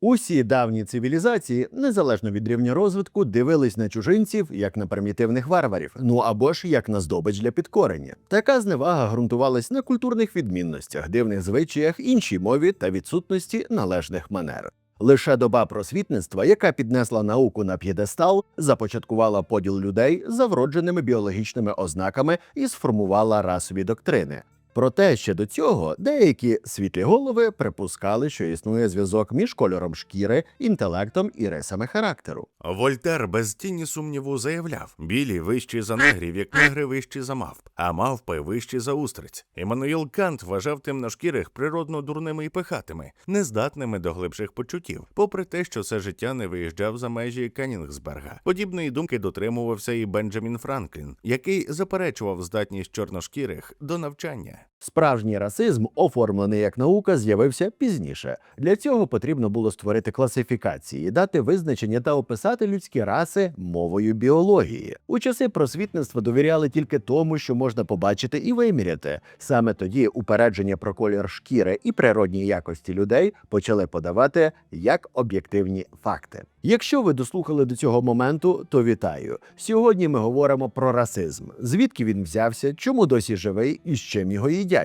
Усі давні цивілізації, незалежно від рівня розвитку, дивились на чужинців як на примітивних варварів, ну або ж як на здобич для підкорення. Така зневага ґрунтувалась на культурних відмінностях, дивних звичаях, іншій мові та відсутності належних манер. Лише доба просвітництва, яка піднесла науку на п'єдестал, започаткувала поділ людей за вродженими біологічними ознаками і сформувала расові доктрини. Проте ще до цього деякі світлі голови припускали, що існує зв'язок між кольором шкіри, інтелектом і рисами характеру. Вольтер без тіні сумніву заявляв: білі вищі за негрів, як негри вищі за мавп, а мавпи вищі за устриць. Іммануїл Кант вважав темношкірих природно дурними і пихатими, нездатними до глибших почуттів, попри те, що все життя не виїжджав за межі Кеннінгсберга. Подібної думки дотримувався і Бенджамін Франклін, який заперечував здатність чорношкірих до навчання. Справжній расизм, оформлений як наука, з'явився пізніше. Для цього потрібно було створити класифікації, дати визначення та описати людські раси мовою біології. У часи просвітництва довіряли тільки тому, що можна побачити і виміряти. Саме тоді упередження про колір шкіри і природні якості людей почали подавати як об'єктивні факти. Якщо ви дослухали до цього моменту, то вітаю. Сьогодні ми говоримо про расизм. Звідки він взявся, чому досі живий і з чим його їдять.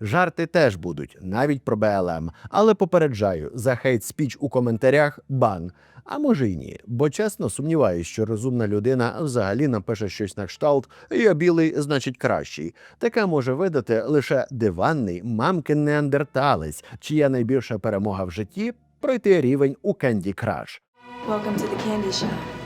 Жарти теж будуть, навіть про БЛМ. Але попереджаю, за хейт спіч у коментарях бан. А може й ні, бо чесно сумніваюсь, що розумна людина взагалі напише щось на кшталт Я білий, значить кращий. Таке може видати лише диванний мамкин неандерталець, чия найбільша перемога в житті пройти рівень у Candy Crush. Welcome to the candy shop.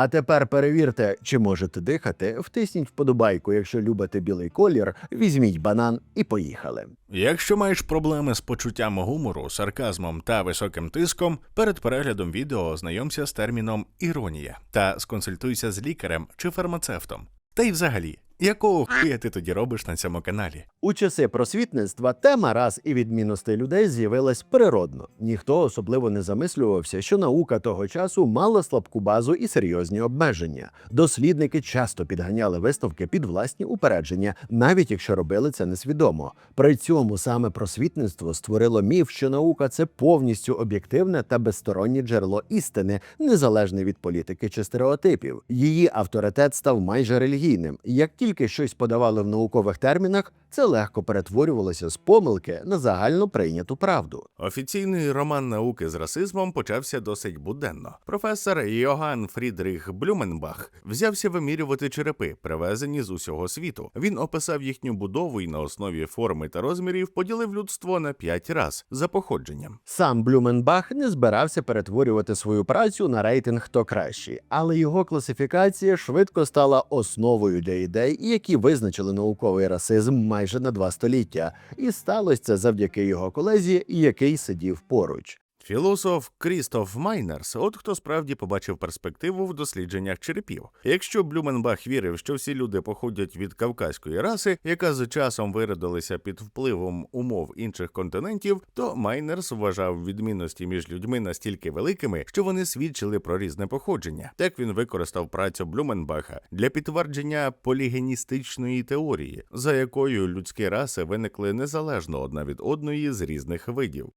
А тепер перевірте, чи можете дихати. Втисніть вподобайку, якщо любите білий колір, візьміть банан і поїхали. Якщо маєш проблеми з почуттям гумору, сарказмом та високим тиском, перед переглядом відео ознайомся з терміном іронія та сконсультуйся з лікарем чи фармацевтом. Та й взагалі, якого хуя ти тоді робиш на цьому каналі? У часи просвітництва тема рас і відмінностей людей з'явилась природно. Ніхто особливо не замислювався, що наука того часу мала слабку базу і серйозні обмеження. Дослідники часто підганяли висновки під власні упередження, навіть якщо робили це несвідомо. При цьому саме просвітництво створило міф, що наука це повністю об'єктивне та безстороннє джерело істини, незалежне від політики чи стереотипів. Її авторитет став майже релігійним. Як тільки щось подавали в наукових термінах, це легко перетворювалося з помилки на загально прийняту правду. Офіційний роман науки з расизмом почався досить буденно. Професор Йоган Фрідріх Блюменбах взявся вимірювати черепи, привезені з усього світу. Він описав їхню будову і на основі форми та розмірів поділив людство на п'ять раз за походженням. Сам Блюменбах не збирався перетворювати свою працю на рейтинг хто кращий, але його класифікація швидко стала основою для ідей, які визначили науковий расизм майже на два століття, і сталося це завдяки його колезі, який сидів поруч. Філософ Крістоф Майнерс, от хто справді побачив перспективу в дослідженнях черепів. Якщо Блюменбах вірив, що всі люди походять від кавказької раси, яка з часом виродилася під впливом умов інших континентів, то Майнерс вважав відмінності між людьми настільки великими, що вони свідчили про різне походження. Так він використав працю Блюменбаха для підтвердження полігеністичної теорії, за якою людські раси виникли незалежно одна від одної з різних видів.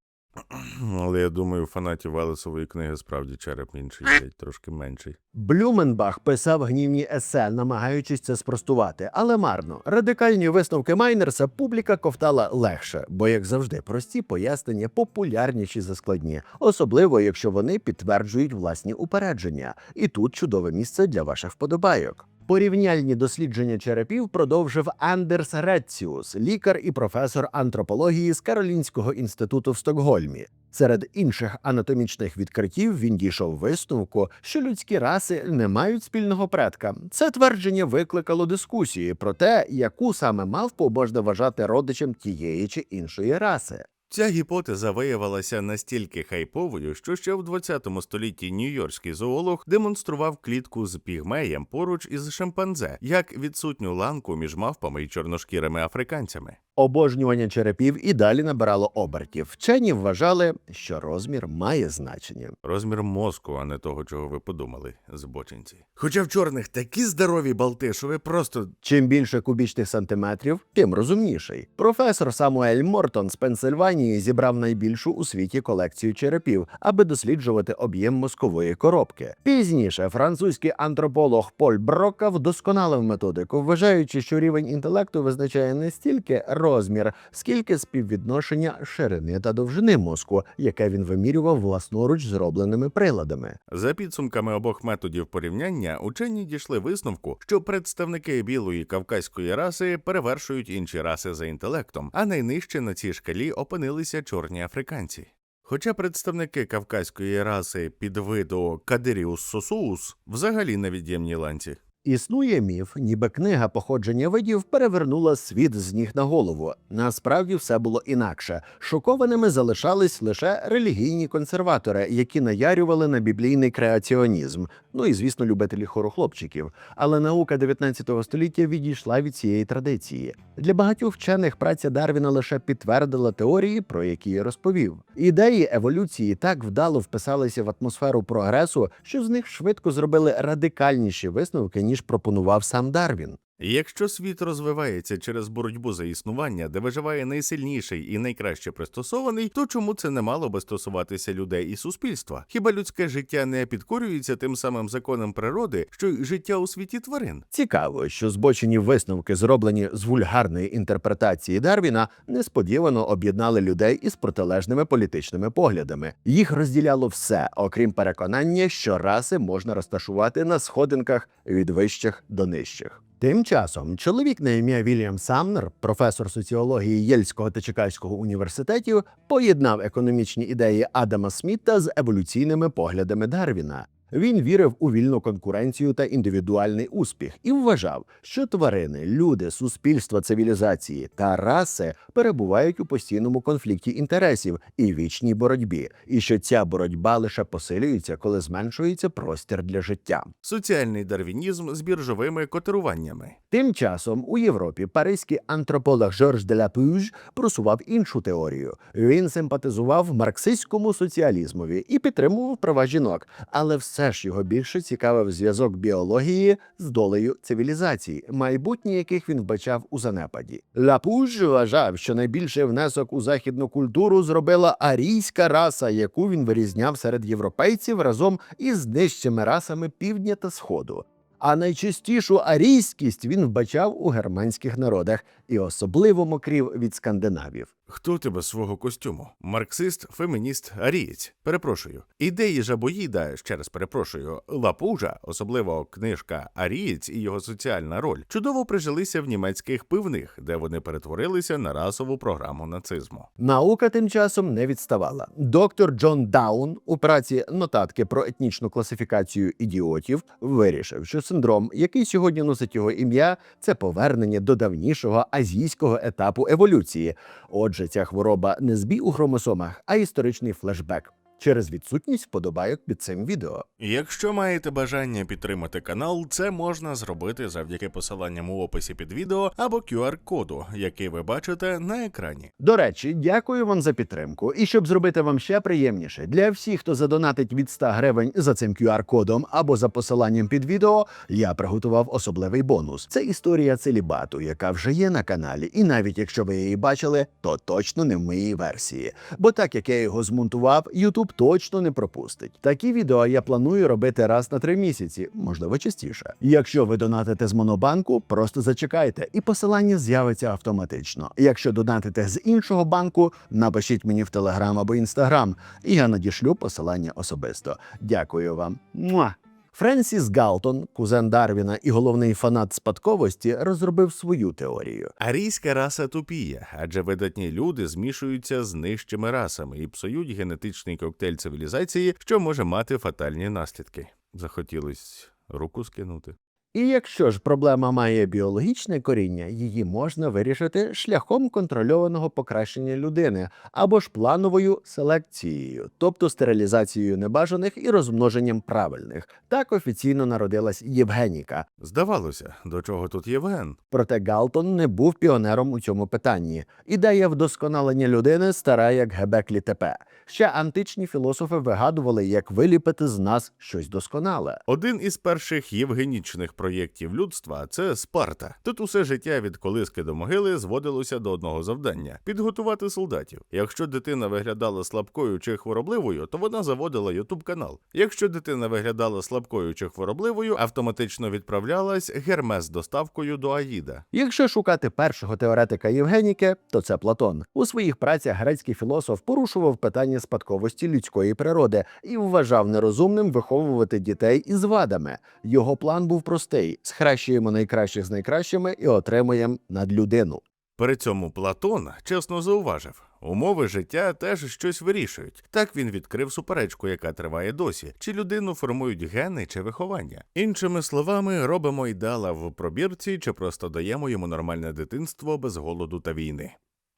Але я думаю, фанатів Велесової книги справді череп інший, трошки менший. Блюменбах писав гнівні есе, намагаючись це спростувати, але марно. Радикальні висновки Майнерса публіка ковтала легше, бо, як завжди, прості пояснення популярніші за складні, особливо якщо вони підтверджують власні упередження. І тут чудове місце для ваших вподобайок. Порівняльні дослідження черепів продовжив Андерс Ретціус, лікар і професор антропології з Каролінського інституту в Стокгольмі. Серед інших анатомічних відкриттів він дійшов висновку, що людські раси не мають спільного предка. Це твердження викликало дискусії про те, яку саме мавпу можна вважати родичем тієї чи іншої раси. Ця гіпотеза виявилася настільки хайповою, що ще в 20 столітті нью-йоркський зоолог демонстрував клітку з пігмеєм поруч із шимпанзе як відсутню ланку між мавпами і чорношкірими африканцями. Обожнювання черепів і далі набирало обертів. Вчені вважали, що розмір має значення. Розмір мозку, а не того, чого ви подумали, збочинці. Хоча в чорних такі здорові болти, що ви просто Чим більше кубічних сантиметрів, тим розумніший. Професор Самуель Мортон з Пенсильванії зібрав найбільшу у світі колекцію черепів, аби досліджувати об'єм мозкової коробки. Пізніше французький антрополог Поль Брока вдосконалив методику, вважаючи, що рівень інтелекту визначає не стільки розмір, скільки співвідношення ширини та довжини мозку, яке він вимірював власноруч зробленими приладами. За підсумками обох методів порівняння, учені дійшли висновку, що представники білої кавказької раси перевершують інші раси за інтелектом, а найнижче на цій шкалі опинилися чорні африканці. Хоча представники кавказької раси підвиду Кадиріус сосуус взагалі на від'ємній ланці. Існує міф, ніби книга походження видів перевернула світ з ніг на голову. Насправді все було інакше. Шокованими залишались лише релігійні консерватори, які наярювали на біблійний креаціонізм. Ну і звісно, любителі хорохлопчиків. Але наука 19 століття відійшла від цієї традиції. Для багатьох вчених праця Дарвіна лише підтвердила теорії, про які розповів. Ідеї еволюції так вдало вписалися в атмосферу прогресу, що з них швидко зробили радикальніші висновки, ніж пропонував сам Дарвін. Якщо світ розвивається через боротьбу за існування, де виживає найсильніший і найкраще пристосований, то чому це не мало би стосуватися людей і суспільства? Хіба людське життя не підкорюється тим самим законам природи, що й життя у світі тварин? Цікаво, що збочені висновки, зроблені з вульгарної інтерпретації Дарвіна, несподівано об'єднали людей із протилежними політичними поглядами. Їх розділяло все, окрім переконання, що раси можна розташувати на сходинках від вищих до нижчих. Тим часом чоловік на ім'я Вільям Самнер, професор соціології Єльського та Чикаського університетів, поєднав економічні ідеї Адама Сміта з еволюційними поглядами Дарвіна. Він вірив у вільну конкуренцію та індивідуальний успіх і вважав, що тварини, люди, суспільства, цивілізації та раси перебувають у постійному конфлікті інтересів і вічній боротьбі, і що ця боротьба лише посилюється, коли зменшується простір для життя. Соціальний дарвінізм з біржовими котируваннями. Тим часом у Європі паризький антрополог Жорж де Лапюж просував іншу теорію. Він симпатизував марксистському соціалізмові і підтримував права жінок, але все ж його більше цікавив зв'язок біології з долею цивілізацій, майбутнє яких він вбачав у занепаді. Лапуж вважав, що найбільший внесок у західну культуру зробила арійська раса, яку він вирізняв серед європейців разом із нижчими расами півдня та сходу. А найчастішу арійськість він вбачав у германських народах і особливо мокрів від скандинавів. Хто тебе свого костюму? Марксист, фемініст, арієць. Перепрошую. Ідеї жабоїда, ще раз перепрошую, Лапужа, особливо книжка Арієць і його соціальна роль, чудово прижилися в німецьких пивних, де вони перетворилися на расову програму нацизму. Наука тим часом не відставала. Доктор Джон Даун у праці нотатки про етнічну класифікацію ідіотів вирішив, що синдром, який сьогодні носить його ім'я, це повернення до давнішого азійського етапу еволюції. Отже, ця хвороба не збій у хромосомах, а історичний флешбек через відсутність вподобайок під цим відео. Якщо маєте бажання підтримати канал, це можна зробити завдяки посиланням у описі під відео або QR-коду, який ви бачите на екрані. До речі, дякую вам за підтримку. І щоб зробити вам ще приємніше, для всіх, хто задонатить від 100 гривень за цим QR-кодом або за посиланням під відео, я приготував особливий бонус. Це історія целібату, яка вже є на каналі. І навіть якщо ви її бачили, то точно не в моїй версії. Бо так як я його змонтував, YouTube точно не пропустить. Такі відео я планую робити раз на три місяці, можливо, частіше. Якщо ви донатите з монобанку, просто зачекайте, і посилання з'явиться автоматично. Якщо донатите з іншого банку, напишіть мені в Телеграм або Інстаграм, і я надішлю посилання особисто. Дякую вам. Муа! Френсіс Галтон, кузен Дарвіна і головний фанат спадковості, розробив свою теорію. Арійська раса тупіє, адже видатні люди змішуються з нижчими расами і псують генетичний коктейль цивілізації, що може мати фатальні наслідки. Захотілось руку скинути. І якщо ж проблема має біологічне коріння, її можна вирішити шляхом контрольованого покращення людини або ж плановою селекцією, тобто стерилізацією небажаних і розмноженням правильних. Так офіційно народилась Євгеніка. Здавалося, до чого тут Євген? Проте Галтон не був піонером у цьому питанні. Ідея вдосконалення людини стара як Гебеклі тепе. Ще античні філософи вигадували, як виліпити з нас щось досконале. Один із перших євгенічних проєктів людства це Спарта. Тут усе життя від колиски до могили зводилося до одного завдання підготувати солдатів. Якщо дитина виглядала слабкою чи хворобливою, то вона заводила ютуб канал. Якщо дитина виглядала слабкою чи хворобливою, автоматично відправлялась гермес доставкою до Аїда. Якщо шукати першого теоретика Євгеніки, то це Платон. У своїх працях грецький філософ порушував питання спадковості людської природи і вважав нерозумним виховувати дітей із вадами. Його план був простий: схрещуємо найкращих з найкращими і отримуємо надлюдину. При цьому Платон чесно зауважив. Умови життя теж щось вирішують. Так він відкрив суперечку, яка триває досі, чи людину формують гени чи виховання. Іншими словами, робимо ідеала в пробірці, чи просто даємо йому нормальне дитинство без голоду та війни.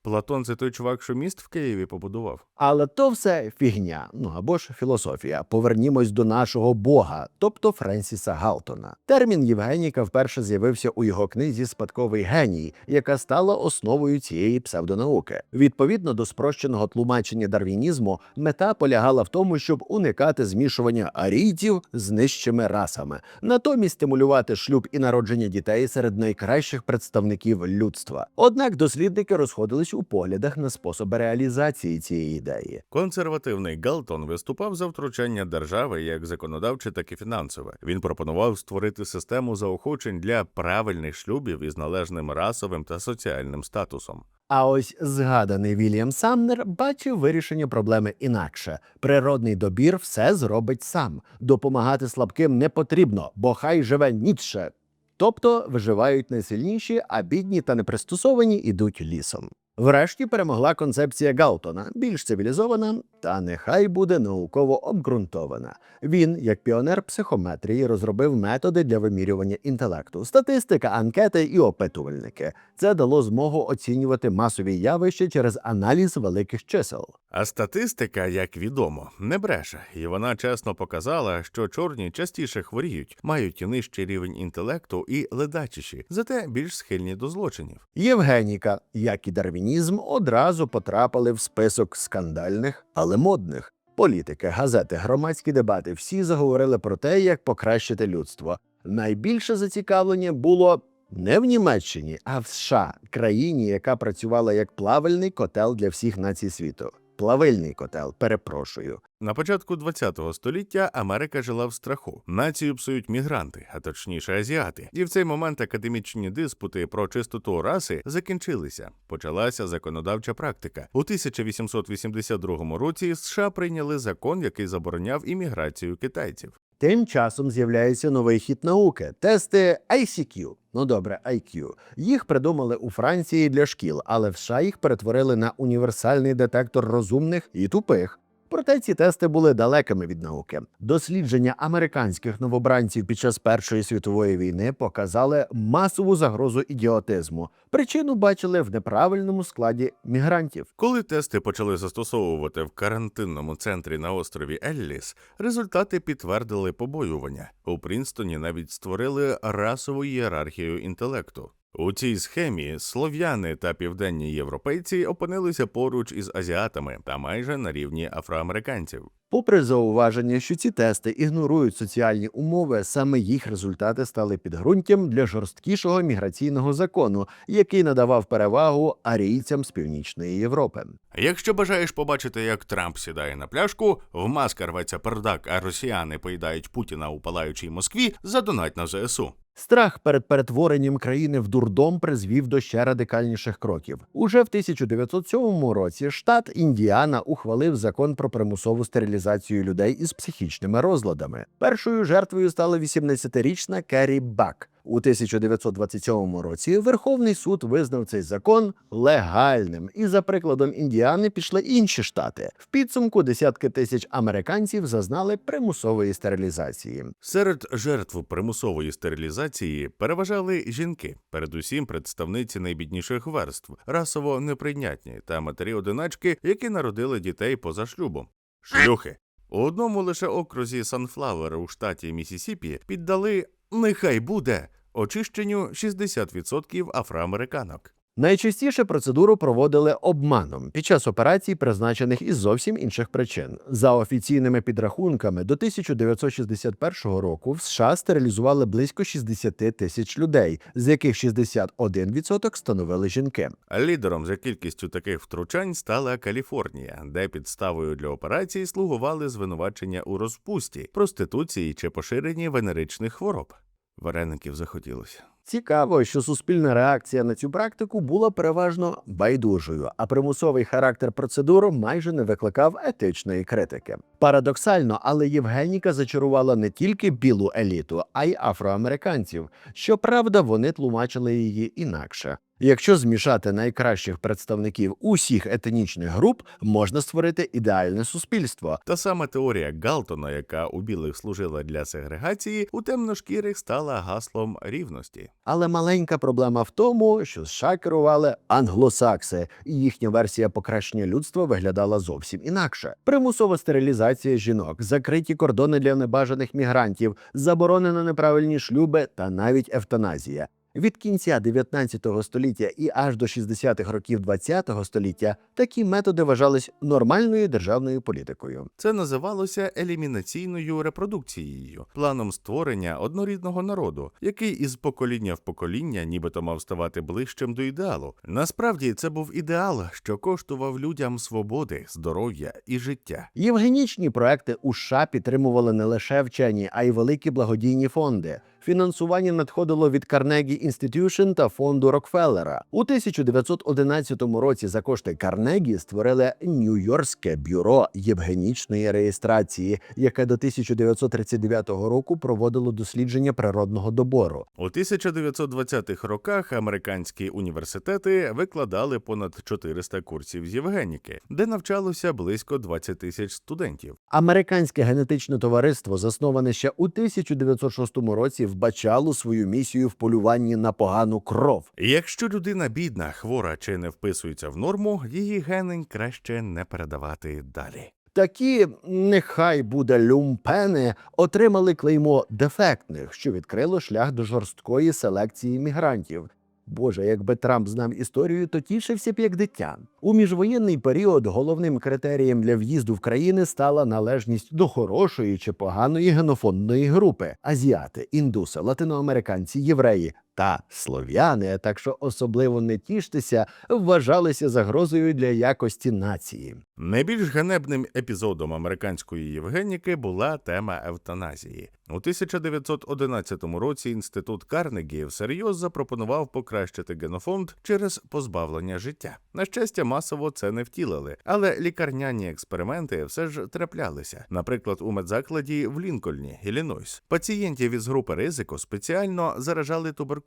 Платон це той чувак, що міст в Києві побудував. Але то все фігня, ну або ж філософія. Повернімось до нашого Бога, тобто Френсіса Галтона. Термін Євгеніка вперше з'явився у його книзі Спадковий геній, яка стала основою цієї псевдонауки. Відповідно до спрощеного тлумачення дарвінізму, мета полягала в тому, щоб уникати змішування арійців з нижчими расами, натомість стимулювати шлюб і народження дітей серед найкращих представників людства. Однак дослідники розходились у поглядах на способи реалізації цієї ідеї. Консервативний Галтон виступав за втручання держави як законодавче, так і фінансове. Він пропонував створити систему заохочень для правильних шлюбів із належним расовим та соціальним статусом. А ось згаданий Вільям Самнер бачив вирішення проблеми інакше. Природний добір все зробить сам. Допомагати слабким не потрібно, бо хай живе Ніцше. Тобто виживають найсильніші, а бідні та непристосовані ідуть лісом. Врешті перемогла концепція Галтона, більш цивілізована, та нехай буде науково обґрунтована. Він, як піонер психометрії, розробив методи для вимірювання інтелекту, статистика, анкети і опитувальники. Це дало змогу оцінювати масові явища через аналіз великих чисел. А статистика, як відомо, не бреше, і вона чесно показала, що чорні частіше хворіють, мають нижчий рівень інтелекту і ледачіші, зате більш схильні до злочинів. Євгеніка, як і дарвінізм, одразу потрапили в список скандальних, але модних. Політики, газети, громадські дебати всі заговорили про те, як покращити людство. Найбільше зацікавлення було не в Німеччині, а в США, країні, яка працювала як плавальний котел для всіх націй світу. Плавильний котел, перепрошую. На початку ХХ століття Америка жила в страху. Націю псують мігранти, а точніше азіати. І в цей момент академічні диспути про чистоту раси закінчилися. Почалася законодавча практика. У 1882 році США прийняли закон, який забороняв імміграцію китайців. Тим часом з'являється новий хід науки тести ICQ. Ну добре, IQ. Їх придумали у Франції для шкіл, але в США їх перетворили на універсальний детектор розумних і тупих. Проте ці тести були далекими від науки. Дослідження американських новобранців під час Першої світової війни показали масову загрозу ідіотизму. Причину бачили в неправильному складі мігрантів. Коли тести почали застосовувати в карантинному центрі на острові Елліс, результати підтвердили побоювання. У Прінстоні навіть створили расову ієрархію інтелекту. У цій схемі слов'яни та південні європейці опинилися поруч із азіатами та майже на рівні афроамериканців. Попри зауваження, що ці тести ігнорують соціальні умови, саме їх результати стали підґрунтям для жорсткішого міграційного закону, який надавав перевагу арійцям з північної Європи. Якщо бажаєш побачити, як Трамп сідає на пляшку, в маска рветься пердак, а росіяни поїдають Путіна у палаючій Москві, задонать на ЗСУ. Страх перед перетворенням країни в дурдом призвів до ще радикальніших кроків. Уже в 1907 році штат Індіана ухвалив закон про примусову стерилізацію людей із психічними розладами. Першою жертвою стала 18-річна Керрі Бак. У 1927 році Верховний суд визнав цей закон легальним, і за прикладом Індіани пішли інші штати. В підсумку десятки тисяч американців зазнали примусової стерилізації. Серед жертв примусової стерилізації переважали жінки, передусім представниці найбідніших верств, расово неприйнятні та матері-одиначки, які народили дітей поза шлюбом. Шлюхи. У одному лише окрузі Санфлавер у штаті Місісіпі піддали нехай буде очищенню 60% афроамериканок. Найчастіше процедуру проводили обманом під час операцій, призначених із зовсім інших причин. За офіційними підрахунками, до 1961 року в США стерилізували близько 60 тисяч людей, з яких 61% становили жінки. Лідером за кількістю таких втручань стала Каліфорнія, де підставою для операції слугували звинувачення у розпусті, проституції чи поширенні венеричних хвороб. Вареників захотілося. Цікаво, що суспільна реакція на цю практику була переважно байдужою, а примусовий характер процедур майже не викликав етичної критики. Парадоксально, але Євгеніка зачарувала не тільки білу еліту, а й афроамериканців. Щоправда, вони тлумачили її інакше. Якщо змішати найкращих представників усіх етнічних груп, можна створити ідеальне суспільство. Та саме теорія Галтона, яка у білих служила для сегрегації, у темношкірих стала гаслом рівності. Але маленька проблема в тому, що США керували англосакси, і їхня версія покращення людства виглядала зовсім інакше. Примусова стерилізація жінок, закриті кордони для небажаних мігрантів, заборонено неправильні шлюби та навіть евтаназія. Від кінця 19 століття і аж до 60-х років 20 століття такі методи вважались нормальною державною політикою. Це називалося елімінаційною репродукцією, планом створення однорідного народу, який із покоління в покоління нібито мав ставати ближчим до ідеалу. Насправді це був ідеал, що коштував людям свободи, здоров'я і життя. Євгенічні проекти у США підтримували не лише вчені, а й великі благодійні фонди. Фінансування надходило від Carnegie Institution та фонду Рокфеллера. У 1911 році за кошти Карнегі створили Нью-Йоркське бюро євгенічної реєстрації, яке до 1939 року проводило дослідження природного добору. У 1920-х роках американські університети викладали понад 400 курсів з Євгеніки, де навчалося близько 20 тисяч студентів. Американське генетичне товариство, засноване ще у 1906 році, вбачало свою місію в полюванні на погану кров. Якщо людина бідна, хвора чи не вписується в норму, її гени краще не передавати далі. Такі, нехай буде люмпени, отримали клеймо дефектних, що відкрило шлях до жорсткої селекції мігрантів. Боже, якби Трамп знав історію, то тішився б як дитя. У міжвоєнний період головним критерієм для в'їзду в країни стала належність до хорошої чи поганої генофонної групи: азіати, індуси, латиноамериканці, євреї та слов'яни, так що особливо не тіштеся, вважалися загрозою для якості нації. Найбільш ганебним епізодом американської Євгеніки була тема евтаназії. У 1911 році інститут Карнегі всерйоз запропонував покращити генофонд через позбавлення життя. На щастя, масово це не втілили, але лікарняні експерименти все ж траплялися. Наприклад, у медзакладі в Лінкольні, Іллінойс, пацієнтів із групи ризику спеціально заражали туберкульозом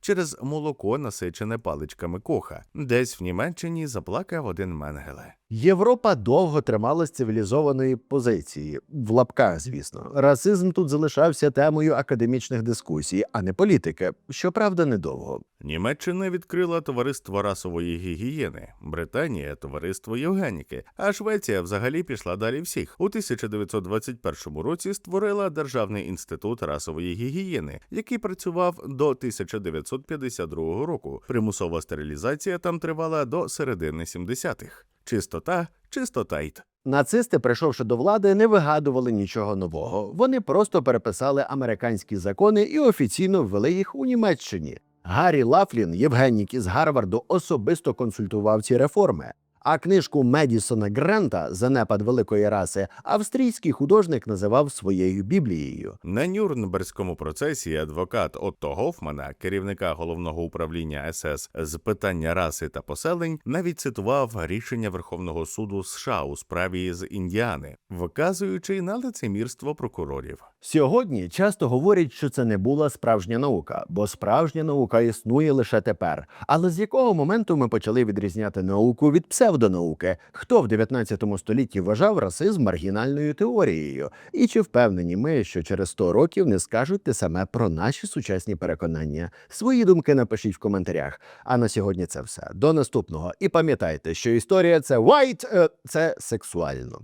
через молоко, насичене паличками коха. Десь в Німеччині заплакав один Менгеле. Європа довго трималась цивілізованої позиції в лапках, звісно. Расизм тут залишався темою академічних дискусій, а не політики. Щоправда, недовго. Німеччина відкрила товариство расової гігієни, Британія товариство Євгеніки, а Швеція взагалі пішла далі всіх. У 1921 році створила Державний інститут расової гігієни, який працював до 1952 року. Примусова стерилізація там тривала до середини 70-х. Чистота, чистота й. Нацисти, прийшовши до влади, не вигадували нічого нового. Вони просто переписали американські закони і офіційно ввели їх у Німеччині. Гаррі Лафлін, Євгенік із Гарварду, особисто консультував ці реформи. А книжку Медісона Грента Занепад великої раси австрійський художник називав своєю біблією. На Нюрнберзькому процесі адвокат Отто Гофмана, керівника головного управління СС з питання раси та поселень, навіть цитував рішення Верховного суду США у справі з Індіани, вказуючи на лицемірство прокурорів. Сьогодні часто говорять, що це не була справжня наука, бо справжня наука існує лише тепер. Але з якого моменту ми почали відрізняти науку від псевдонауки? Хто в 19 столітті вважав расизм маргінальною теорією? І чи впевнені ми, що через 100 років не скажуть те саме про наші сучасні переконання? Свої думки напишіть в коментарях. А на сьогодні це все. До наступного. І пам'ятайте, що історія це white, е, це сексуально.